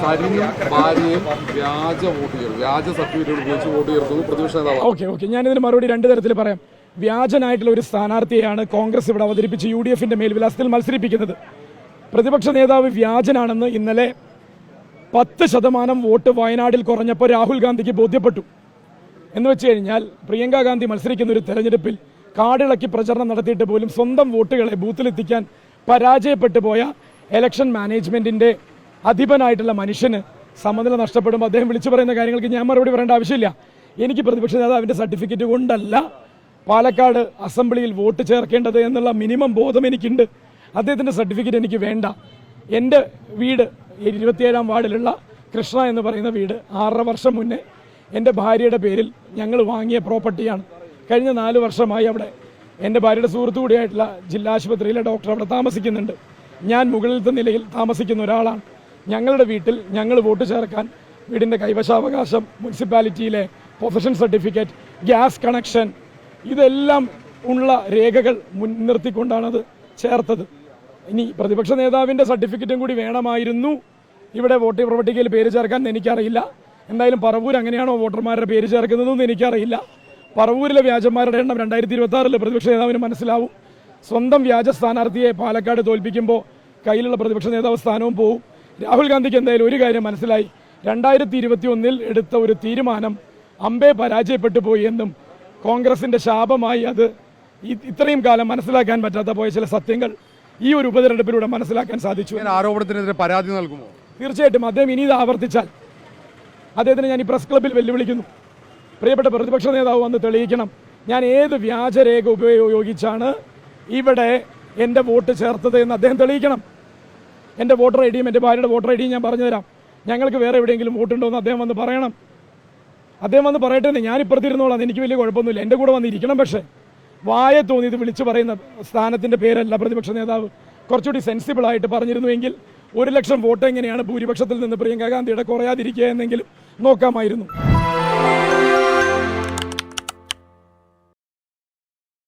സരിനും ഭാര്യയും വ്യാജ വോട്ട് ചെയ്തു. വ്യാജ സർട്ടിഫിക്കറ്റ് ഉപയോഗിച്ച് വോട്ട് പ്രതിപക്ഷ നേതാവ് ഓക്കെ ഓക്കെ. ഞാനിതിന് മറുപടി രണ്ട് തരത്തിൽ പറയാം. വ്യാജനായിട്ടുള്ള ഒരു സ്ഥാനാർത്ഥിയാണ് കോൺഗ്രസ് ഇവിടെ അവതരിപ്പിച്ച് യു ഡി എഫിന്റെ മേൽവിലാസത്തിൽ മത്സരിപ്പിക്കുന്നത്. പ്രതിപക്ഷ നേതാവ് വ്യാജനാണെന്ന് ഇന്നലെ പത്ത് ശതമാനം വോട്ട് വയനാട്ടിൽ കുറഞ്ഞപ്പോൾ രാഹുൽ ഗാന്ധിക്ക് ബോധ്യപ്പെട്ടു. എന്ന് വെച്ച് കഴിഞ്ഞാൽ പ്രിയങ്ക ഗാന്ധി മത്സരിക്കുന്ന ഒരു തെരഞ്ഞെടുപ്പിൽ കാടിളക്കി പ്രചരണം നടത്തിയിട്ട് പോലും സ്വന്തം വോട്ടുകളെ ബൂത്തിലെത്തിക്കാൻ പരാജയപ്പെട്ടു പോയ എലക്ഷൻ മാനേജ്മെന്റിന്റെ അധിപനായിട്ടുള്ള മനുഷ്യന് സമനില നഷ്ടപ്പെടുമ്പോൾ അദ്ദേഹം വിളിച്ചു പറയുന്ന കാര്യങ്ങൾക്ക് ഞാൻ മറുപടി പറയേണ്ട ആവശ്യമില്ല. എനിക്ക് പ്രതിപക്ഷ നേതാവിന്റെ സർട്ടിഫിക്കറ്റ് കൊണ്ടല്ല പാലക്കാട് അസംബ്ലിയിൽ വോട്ട് ചേർക്കേണ്ടത് എന്നുള്ള മിനിമം ബോധം എനിക്കുണ്ട്. അദ്ദേഹത്തിന്റെ സർട്ടിഫിക്കറ്റ് എനിക്ക് വേണ്ട. എന്റെ വീട് ഇരുപത്തിയേഴാം വാർഡിലുള്ള കൃഷ്ണ എന്ന് പറയുന്ന വീട് ആറര വർഷം മുന്നേ എന്റെ ഭാര്യയുടെ പേരിൽ ഞങ്ങൾ വാങ്ങിയ പ്രോപ്പർട്ടിയാണ്. കഴിഞ്ഞ നാല് വർഷമായി അവിടെ എന്റെ ഭാര്യയുടെ സുഹൃത്തു കൂടിയായിട്ടുള്ള ജില്ലാ ആശുപത്രിയിലെ ഡോക്ടർ അവിടെ താമസിക്കുന്നുണ്ട്. ഞാൻ മുകളിലത്തെ നിലയിൽ താമസിക്കുന്ന ഒരാളാണ്. ഞങ്ങളുടെ വീട്ടിൽ ഞങ്ങൾ വോട്ട് ചേർക്കാൻ വീടിന്റെ കൈവശാവകാശം മുനിസിപ്പാലിറ്റിയിലെ പ്രൊഫഷൻ സർട്ടിഫിക്കറ്റ് ഗ്യാസ് കണക്ഷൻ ഇതെല്ലാം ഉള്ള രേഖകൾ മുൻനിർത്തിക്കൊണ്ടാണത് ചേർത്തത്. ഇനി പ്രതിപക്ഷ നേതാവിന്റെ സർട്ടിഫിക്കറ്റും കൂടി വേണമായിരുന്നു. ഇവിടെ വോട്ടർ പട്ടികയിൽ പേര് ചേർക്കാൻ എനിക്കറിയില്ല. എന്തായാലും പറവൂർ അങ്ങനെയാണോ വോട്ടർമാരുടെ പേര് ചേർക്കുന്നതെന്ന് എനിക്കറിയില്ല. പറവൂരിലെ വ്യാജന്മാരുടെ എണ്ണം രണ്ടായിരത്തി ഇരുപത്തി പ്രതിപക്ഷ നേതാവിന് മനസ്സിലാവും. സ്വന്തം വ്യാജ സ്ഥാനാർത്ഥിയെ പാലക്കാട് തോൽപ്പിക്കുമ്പോൾ കയ്യിലുള്ള പ്രതിപക്ഷ നേതാവ് സ്ഥാനവും പോവും. രാഹുൽ ഗാന്ധിക്ക് എന്തായാലും ഒരു കാര്യം മനസ്സിലായി. രണ്ടായിരത്തി ഇരുപത്തി ഒന്നിൽ എടുത്ത ഒരു തീരുമാനം അമ്പെ പരാജയപ്പെട്ടു പോയി എന്നും കോൺഗ്രസിന്റെ ശാപമായി അത് ഇത്രയും കാലം മനസ്സിലാക്കാൻ പറ്റാത്ത പോയ ചില സത്യങ്ങൾ ഈ ഒരു ഉപതെരഞ്ഞെടുപ്പിലൂടെ മനസ്സിലാക്കാൻ സാധിച്ചു. ആരോപണത്തിനെതിരെ പരാതി നൽകുമോ? തീർച്ചയായിട്ടും അദ്ദേഹം ഇനി ഇത് ആവർത്തിച്ചാൽ അദ്ദേഹത്തിന് ഞാൻ ഈ പ്രസ് ക്ലബിൽ വെല്ലുവിളിക്കുന്നു. പ്രിയപ്പെട്ട പ്രതിപക്ഷ നേതാവ് വന്ന് തെളിയിക്കണം. ഞാൻ ഏത് വ്യാജരേഖ ഉപയോഗിച്ചാണ് ഇവിടെ എന്റെ വോട്ട് ചേർത്തത് എന്ന് അദ്ദേഹം തെളിയിക്കണം. എന്റെ വോട്ടർ ഐ ഡിയും എന്റെ ഭാര്യയുടെ വോട്ടർ ഐ ഡിയും ഞാൻ പറഞ്ഞു തരാം. ഞങ്ങൾക്ക് വേറെ എവിടെയെങ്കിലും വോട്ടുണ്ടോ എന്ന് അദ്ദേഹം വന്ന് പറയണം. അദ്ദേഹം വന്ന് പറയട്ടെ ഞാൻ ഇപ്പുറത്തിരുന്നോളാം. എനിക്ക് വലിയ കുഴപ്പമൊന്നുമില്ല. എന്റെ കൂടെ വന്നിരിക്കണം പക്ഷേ. വായ തോന്നി ഇത് വിളിച്ചു പറയുന്ന സ്ഥാനത്തിന്റെ പേരല്ല പ്രതിപക്ഷ നേതാവ്. കുറച്ചുകൂടി സെൻസിബിളായിട്ട് പറഞ്ഞിരുന്നുവെങ്കിൽ ഒരു ലക്ഷം വോട്ട് എങ്ങനെയാണ് ഭൂരിപക്ഷത്തിൽ നിന്ന് പ്രിയങ്ക ഗാന്ധിയുടെ കുറയാതിരിക്കുക എന്നെങ്കിലും നോക്കാമായിരുന്നു.